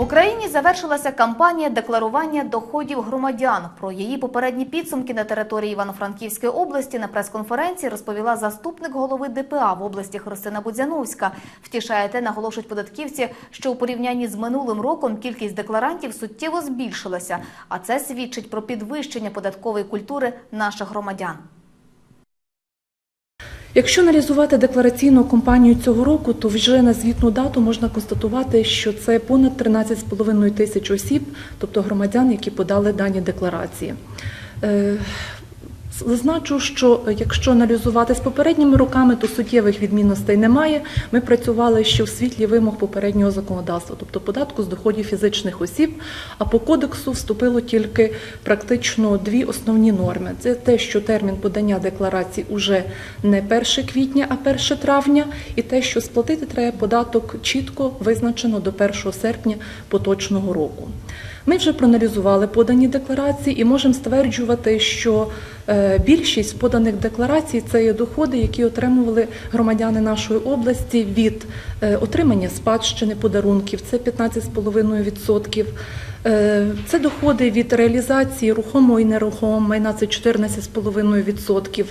В Україні завершилася кампанія декларування доходів громадян. Про її попередні підсумки на території Івано-Франківської області на прес-конференції розповіла заступник голови ДПА в області Христина Будзяновська. Втішає те, наголошують податківці, що у порівнянні з минулим роком кількість декларантів суттєво збільшилася, а це свідчить про підвищення податкової культури наших громадян. Якщо аналізувати деклараційну кампанію цього року, то вже на звітну дату можна констатувати, що це понад 13,5 тисяч осіб, тобто громадян, які подали дані декларації. Е, Зазначу, що якщо аналізувати з попередніми роками, то суттєвих відмінностей немає. Ми працювали ще в світлі вимог попереднього законодавства, тобто податку з доходів фізичних осіб. А по кодексу вступило тільки практично дві основні норми: це те, що термін подання декларацій уже не 1 квітня, а 1 травня, і те, що сплатити треба податок чітко визначено до 1 серпня поточного року. Ми вже проаналізували подані декларації і можемо стверджувати, що е, більшість поданих декларацій це є доходи, які отримували громадяни нашої області від е, отримання спадщини подарунків, це 15,5%. Е, Це доходи від реалізації рухомого і нерухомого майна, це 14,5%.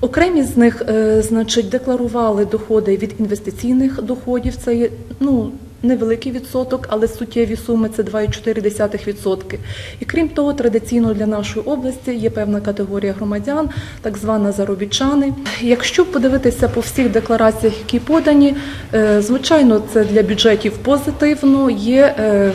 Окремі з них, е, значить, декларували доходи від інвестиційних доходів. Це є ну невеликий відсоток, але суттєві суми це 2,4%. І крім того, традиційно для нашої області є певна категорія громадян, так звана заробітчани. Якщо подивитися по всіх деклараціях, які подані, е, звичайно, це для бюджетів позитивно. Є е,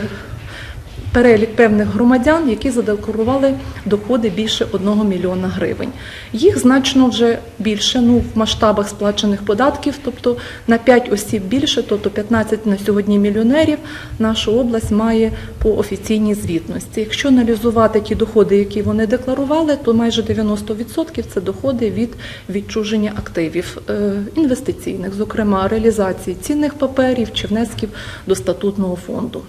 перелік певних громадян, які задекларували доходи більше 1 мільйона гривень. Їх значно вже більше, ну в масштабах сплачених податків, тобто на 5 осіб більше, тобто 15 на сьогодні мільйонерів наша область має по офіційній звітності. Якщо аналізувати ті доходи, які вони декларували, то майже 90% це доходи від відчуження активів е, інвестиційних, зокрема реалізації цінних паперів чи внесків до статутного фонду.